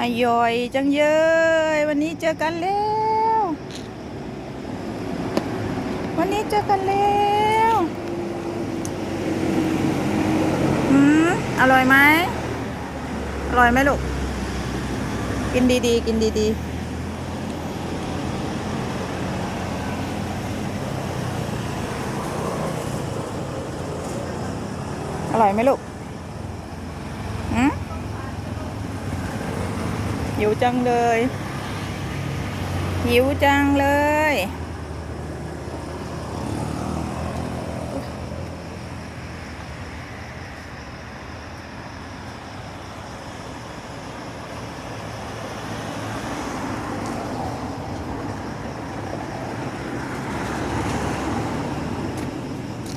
อร่อยจังเยยวันนี้เจอกันแล้ว วันนี้เจอกันแล้วอืมอร่อยไหมอร่อยไหมลูก กินดีๆ กินดีๆอร่อยไหมลูกหืม หิวจังเลย หิวจังเลย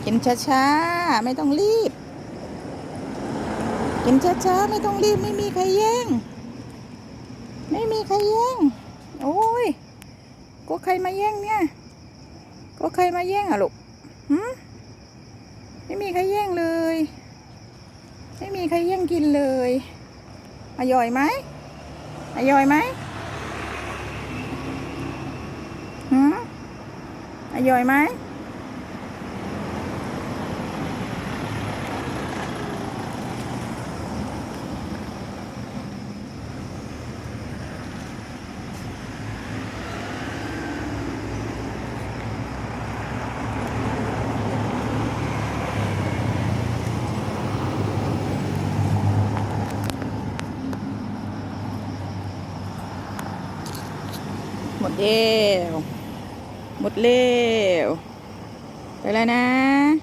กินช้าๆ ไม่ต้องรีบ กินช้าๆ ไม่ต้องรีบ ไม่มีใครแย่ง ไม่มีใครแย่ง โอ้ยก็ใครมาแย่งเนี่ย ก็ใครมาแย่งอะลูกหืมไม่มีใครแย่งเลย ไม่มีใครแย่งกินเลยอร่อยไหมอร่อยไหมหืมอร่อยไหม หมดแล้วหมดแล้วไปแล้วนะ